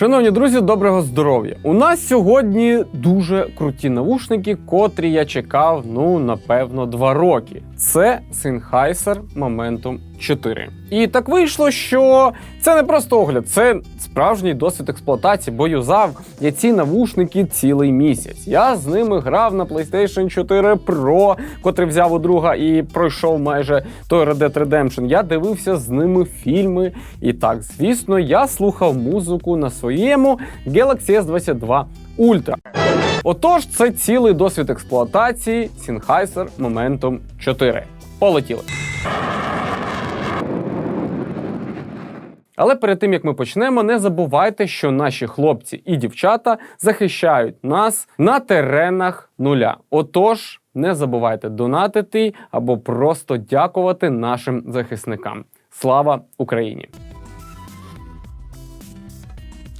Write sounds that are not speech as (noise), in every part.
Шановні друзі, доброго здоров'я! У нас сьогодні дуже круті навушники, котрі я чекав, ну напевно, два роки. Це Sennheiser Momentum 4. І так вийшло, що це не просто огляд, це справжній досвід експлуатації, бо юзав я ці навушники цілий місяць. Я з ними грав на PlayStation 4 Pro, котрий взяв у друга і пройшов майже той Red Dead Redemption. Я дивився з ними фільми. І так, звісно, я слухав музику на своєму Galaxy S22 Ultra. Отож, це цілий досвід експлуатації Sennheiser Momentum 4. Полетіли. Але перед тим як ми почнемо, не забувайте, що наші хлопці і дівчата захищають нас на теренах нуля. Отож, не забувайте донатити або просто дякувати нашим захисникам. Слава Україні!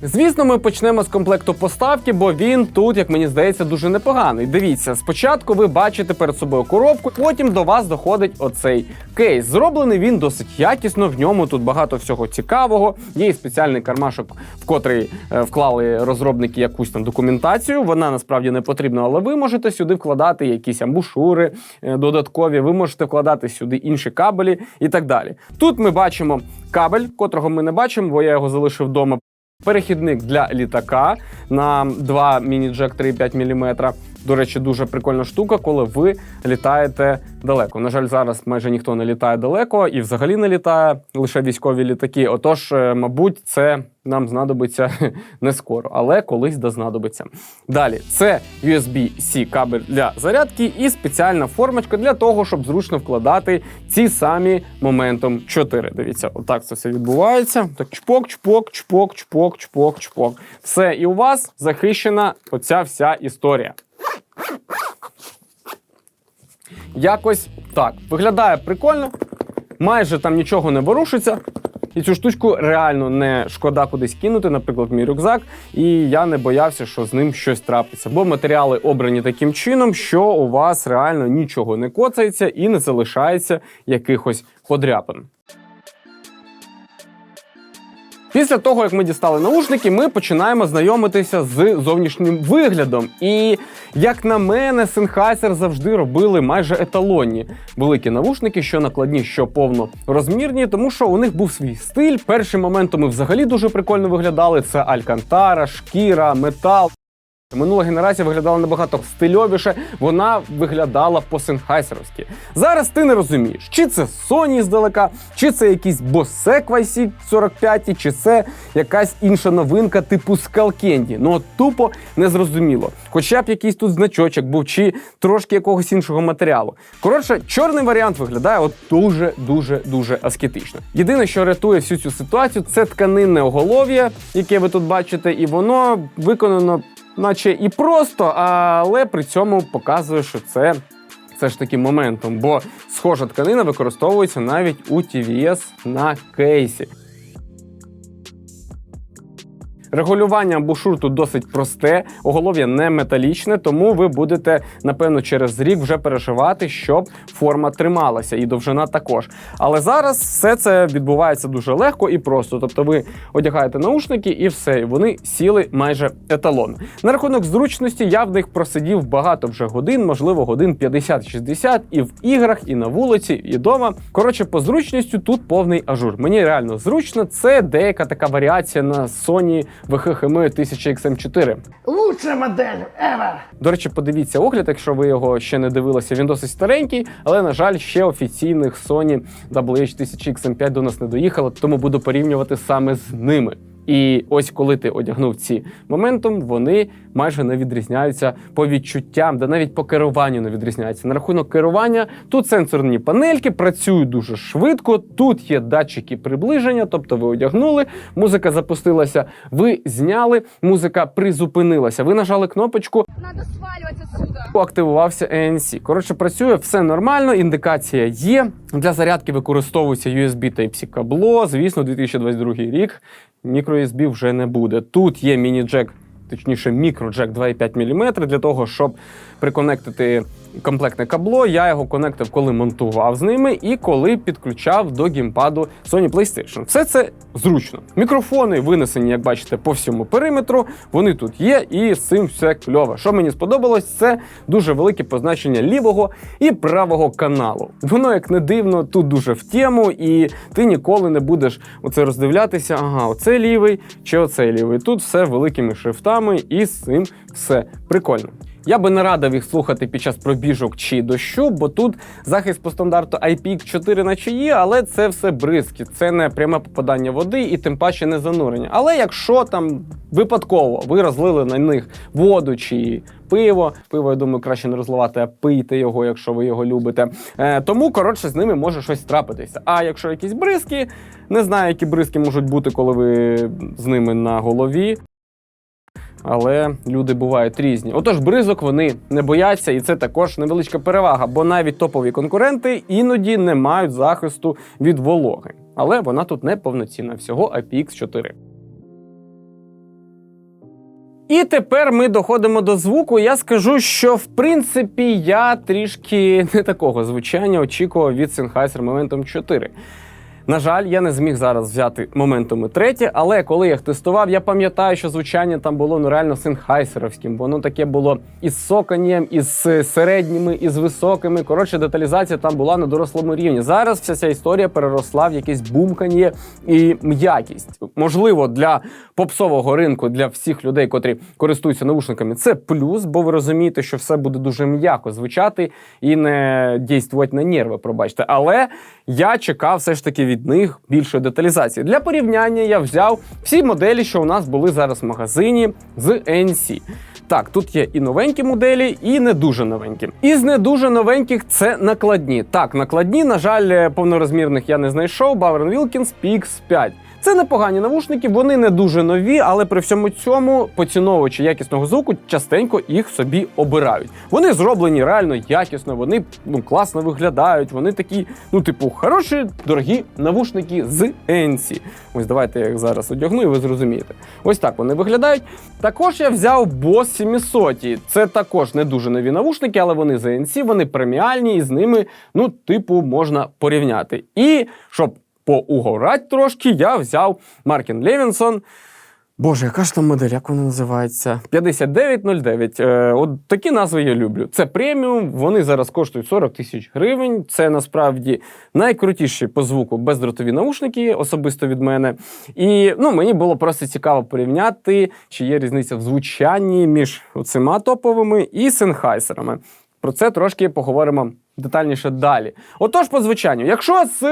Звісно, ми почнемо з комплекту поставки, бо він тут, як мені здається, дуже непоганий. Дивіться, спочатку ви бачите перед собою коробку, потім до вас доходить оцей кейс. Зроблений він досить якісно. В ньому тут багато всього цікавого. Є і спеціальний кармашок, в котрий е, вклали розробники якусь там документацію. Вона насправді не потрібна, але ви можете сюди вкладати якісь амбушури е, додаткові. Ви можете вкладати сюди інші кабелі і так далі. Тут ми бачимо кабель, котрого ми не бачимо, бо я його залишив вдома. Перехідник для літака на два міні-джек 3,5 мм. До речі, дуже прикольна штука, коли ви літаєте далеко. На жаль, зараз майже ніхто не літає далеко і взагалі не літає лише військові літаки. Отож, е, мабуть, це нам знадобиться (laughs) не скоро, але колись да знадобиться. Далі це USB-C кабель для зарядки і спеціальна формочка для того, щоб зручно вкладати ці самі Momentum 4. Дивіться, отак це все відбувається. Так, чпок, чпок, чпок, чпок, чпок, чпок. Все, і у вас захищена оця вся історія. Якось так. Виглядає прикольно, майже там нічого не ворушиться. І цю штучку реально не шкода кудись кинути, наприклад, мій рюкзак. І я не боявся, що з ним щось трапиться. Бо матеріали обрані таким чином, що у вас реально нічого не коцається і не залишається якихось подряпин. Після того, як ми дістали наушники, ми починаємо знайомитися з зовнішнім виглядом. І як на мене, Sennheiser завжди робили майже еталонні великі навушники, що накладні, що повнорозмірні, тому що у них був свій стиль. Першим моментом взагалі дуже прикольно виглядали. Це алькантара, шкіра, метал. Минула генерація виглядала набагато стильовіше, вона виглядала по сенхайсеровськи. Зараз ти не розумієш, чи це Sony здалека, чи це якийсь Bose YC 45, чи це якась інша новинка типу Skullcandy. Ну от тупо незрозуміло. Хоча б якийсь тут значочок був, чи трошки якогось іншого матеріалу. Коротше, чорний варіант виглядає от дуже дуже дуже аскетично. Єдине, що рятує всю цю ситуацію, це тканинне оголов'я, яке ви тут бачите, і воно виконано наче і просто, але при цьому показує, що це все ж таки моментом, бо схожа тканина використовується навіть у TVS на кейсі. Регулювання амбушур тут досить просте, оголов'я не металічне, тому ви будете, напевно, через рік вже переживати, щоб форма трималася і довжина також. Але зараз все це відбувається дуже легко і просто. Тобто ви одягаєте наушники і все, і вони сіли майже еталон. На рахунок зручності я в них просидів багато вже годин, можливо, годин 50-60, і в іграх, і на вулиці, і вдома. Коротше, по зручністю тут повний ажур. Мені реально зручно. Це деяка така варіація на Sony VHM 1000XM4. Лучша модель ever! До речі, подивіться огляд, якщо ви його ще не дивилися. Він досить старенький, але на жаль, ще офіційних Sony WH1000XM5 до нас не доїхало, тому буду порівнювати саме з ними. І ось коли ти одягнув ці моментом, вони майже не відрізняються по відчуттям, да навіть по керуванню не відрізняються. На рахунок керування тут сенсорні панельки працюють дуже швидко. Тут є датчики приближення, тобто ви одягнули, музика запустилася, ви зняли, музика призупинилася. Ви нажали кнопочку, Надо свалювати сюди. активувався ANC. Коротше, працює все нормально, індикація є. Для зарядки використовується USB Type-C кабло. Звісно, 2022 рік мікро-USB вже не буде. Тут є міні-джек, точніше, мікроджек 2,5 мм для того, щоб приконектити комплектне кабло. Я його конектив, коли монтував з ними, і коли підключав до геймпаду Sony PlayStation. Все це зручно. Мікрофони винесені, як бачите, по всьому периметру. Вони тут є, і з цим все кльово. Що мені сподобалось, це дуже велике позначення лівого і правого каналу. Воно, як не дивно, тут дуже в тему, і ти ніколи не будеш оце роздивлятися. Ага, оце лівий чи оце лівий. Тут все великими шрифтами, і з цим все прикольно. Я би не радив їх слухати під час пробіжок чи дощу, бо тут захист по стандарту IPX4 наче є, але це все бризки, це не пряме попадання води і тим паче не занурення. Але якщо там випадково ви розлили на них воду чи пиво, пиво, я думаю, краще не розливати, а пийте його, якщо ви його любите. Е, тому коротше з ними може щось трапитися. А якщо якісь бризки, не знаю, які бризки можуть бути, коли ви з ними на голові. Але люди бувають різні. Отож, бризок вони не бояться, і це також невеличка перевага, бо навіть топові конкуренти іноді не мають захисту від вологи. Але вона тут не повноцінна, всього IPX4. І тепер ми доходимо до звуку. Я скажу, що в принципі я трішки не такого звучання очікував від Sennheiser Momentum 4. На жаль, я не зміг зараз взяти моментами третє, але коли я їх тестував, я пам'ятаю, що звучання там було ну реально синхайсеровським. Воно таке було із соканням, із середніми, із високими. Коротше, деталізація там була на дорослому рівні. Зараз вся ця історія переросла в якесь бумкання і м'якість. Можливо, для попсового ринку, для всіх людей, котрі користуються наушниками, це плюс, бо ви розумієте, що все буде дуже м'яко звучати і не дійствувати на нерви, пробачте. Але я чекав все ж таки від них більшої деталізації. Для порівняння я взяв всі моделі, що у нас були зараз в магазині з NC. Так, тут є і новенькі моделі, і не дуже новенькі. Із не дуже новеньких це накладні. Так, накладні, на жаль, повнорозмірних я не знайшов. Баверн Wilkins PX5. Це непогані навушники, вони не дуже нові, але при всьому цьому поціновувачі якісного звуку частенько їх собі обирають. Вони зроблені реально якісно, вони ну, класно виглядають. Вони такі, ну, типу, хороші, дорогі навушники з NC. Ось давайте я їх зараз одягну, і ви зрозумієте. Ось так вони виглядають. Також я взяв Boss 700. Це також не дуже нові навушники, але вони з NC, вони преміальні, і з ними, ну, типу, можна порівняти. І щоб поугорати трошки, я взяв Маркін Левінсон. Боже, яка ж там модель, як вона називається? 5909. Е, от такі назви я люблю. Це преміум, вони зараз коштують 40 тисяч гривень. Це насправді найкрутіші по звуку бездротові наушники, особисто від мене. І ну, мені було просто цікаво порівняти, чи є різниця в звучанні між цими топовими і сенхайсерами. Про це трошки поговоримо детальніше далі. Отож, по звучанню, якщо з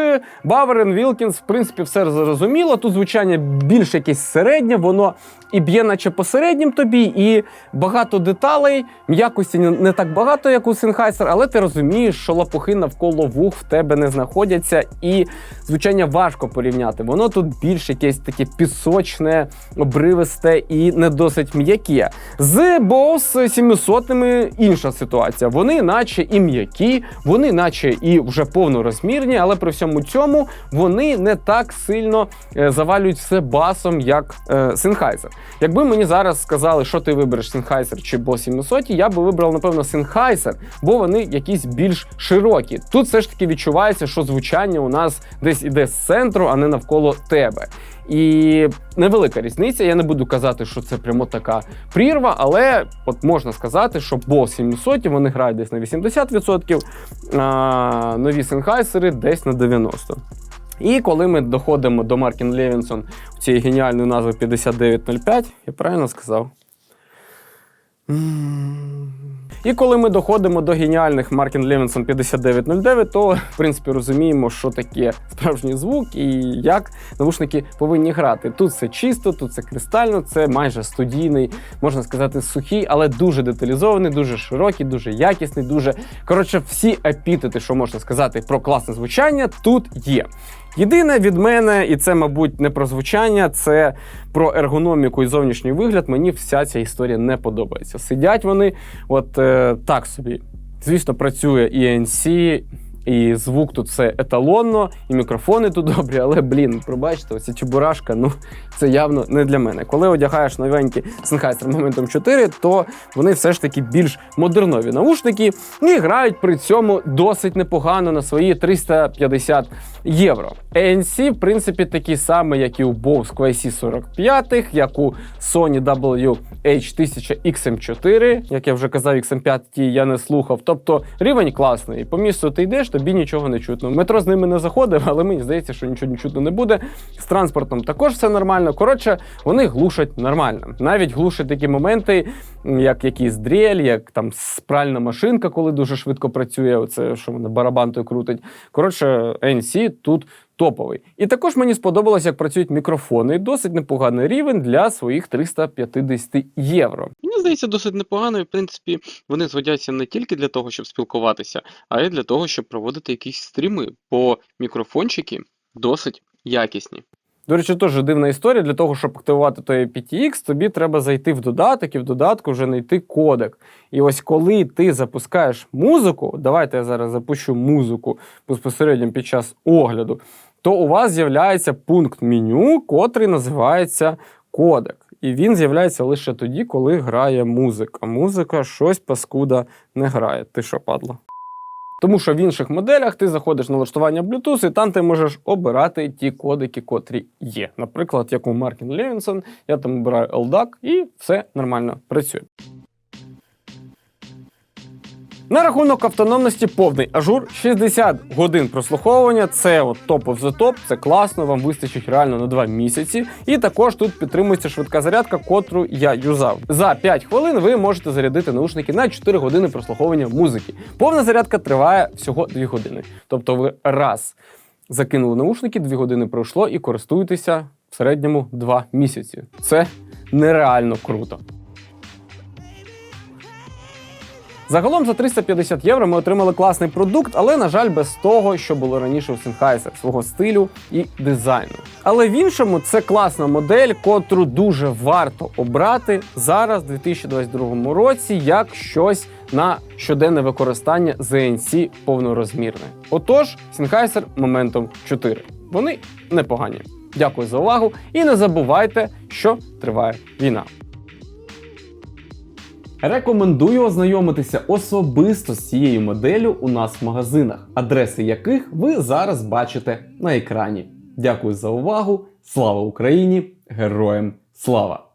Bauer Wilkins, в принципі, все зрозуміло, тут звучання більш якесь середнє, воно і б'є, наче посереднім тобі, і багато деталей, м'якості не, так багато, як у Sennheiser, але ти розумієш, що лапухи навколо вух в тебе не знаходяться, і звучання важко порівняти. Воно тут більш якесь таке пісочне, обривисте і не досить м'яке. З Bose 700 інша ситуація. Вони, наче і м'які, вони, наче і вже повнорозмірні, але при всьому цьому вони не так сильно е, завалюють все басом, як е, Sennheiser. Якби мені зараз сказали, що ти вибереш Sennheiser чи Bose 700, я би вибрав, напевно, Sennheiser, бо вони якісь більш широкі. Тут все ж таки відчувається, що звучання у нас десь іде з центру, а не навколо тебе. І невелика різниця. Я не буду казати, що це прямо така прірва, але от можна сказати, що бо 700 вони грають десь на 80%, а нові сенхайсери десь на 90%. І коли ми доходимо до Маркін Левінсон цієї геніальної назви 5905, я правильно сказав? І коли ми доходимо до геніальних Маркін Левінсон 5909, то в принципі розуміємо, що таке справжній звук і як навушники повинні грати. Тут все чисто, тут все кристально, це майже студійний, можна сказати, сухий, але дуже деталізований, дуже широкий, дуже якісний, дуже коротше, всі епітети, що можна сказати про класне звучання, тут є. Єдине від мене, і це, мабуть, не про звучання, це про ергономіку і зовнішній вигляд. Мені вся ця історія не подобається. Сидять вони, от е, так собі. Звісно, працює і NC, І звук тут все еталонно, і мікрофони тут добрі, але блін, пробачте, оця чебурашка, ну це явно не для мене. Коли одягаєш новенькі Sennheiser Momentum 4, то вони все ж таки більш модернові наушники і грають при цьому досить непогано на свої 350 євро. ANC, в принципі, такі самі, як і у Bose QC45, як у Sony WH-1000 XM4, як я вже казав, XM5 я не слухав. Тобто рівень класний. По місту ти йдеш, тобі нічого не чутно. Метро з ними не заходив, але мені здається, що нічого не чутно не буде. З транспортом також все нормально. Коротше, вони глушать нормально. Навіть глушать такі моменти, як якийсь дрель, як там спральна машинка, коли дуже швидко працює. Оце що мене барабан той крутить. Коротше, NC тут топовий. І також мені сподобалось, як працюють мікрофони. Досить непоганий рівень для своїх 350 євро. Мені здається, досить непогано, і в принципі вони зводяться не тільки для того, щоб спілкуватися, а й для того, щоб проводити якісь стріми, бо мікрофончики досить якісні. До речі, теж дивна історія. Для того, щоб активувати той PTX, тобі треба зайти в додаток і в додатку вже знайти кодек. І ось коли ти запускаєш музику, давайте я зараз запущу музику безпосередньо під час огляду, то у вас з'являється пункт меню, котрий називається кодек. І він з'являється лише тоді, коли грає музика. Музика щось паскуда не грає. Ти що, падла? Тому що в інших моделях ти заходиш на налаштування Bluetooth, і там ти можеш обирати ті кодики, котрі є. Наприклад, як у Маркін Левінсон, я там обираю LDAC і все нормально працює. На рахунок автономності повний ажур 60 годин прослуховування. Це от топ the top, це класно, вам вистачить реально на 2 місяці. І також тут підтримується швидка зарядка, котру я юзав. За 5 хвилин ви можете зарядити наушники на 4 години прослуховування музики. Повна зарядка триває всього 2 години. Тобто ви раз закинули наушники, 2 години пройшло і користуєтеся в середньому 2 місяці. Це нереально круто. Загалом за 350 євро ми отримали класний продукт, але, на жаль, без того, що було раніше у Sennheiser, свого стилю і дизайну. Але в іншому це класна модель, котру дуже варто обрати зараз, в 2022 році, як щось на щоденне використання ZNC повнорозмірне. Отож, Sennheiser Momentum 4. Вони непогані. Дякую за увагу і не забувайте, що триває війна. Рекомендую ознайомитися особисто з цією моделлю у нас в магазинах, адреси яких ви зараз бачите на екрані. Дякую за увагу! Слава Україні! Героям слава!